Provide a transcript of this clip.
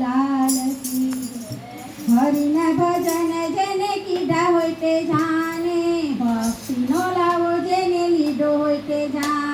લાલ હરિના ભજન જેને કીધા હોય તે જાણે. ભક્તિનો લાવો જેને લીધો હોય તે જાણે.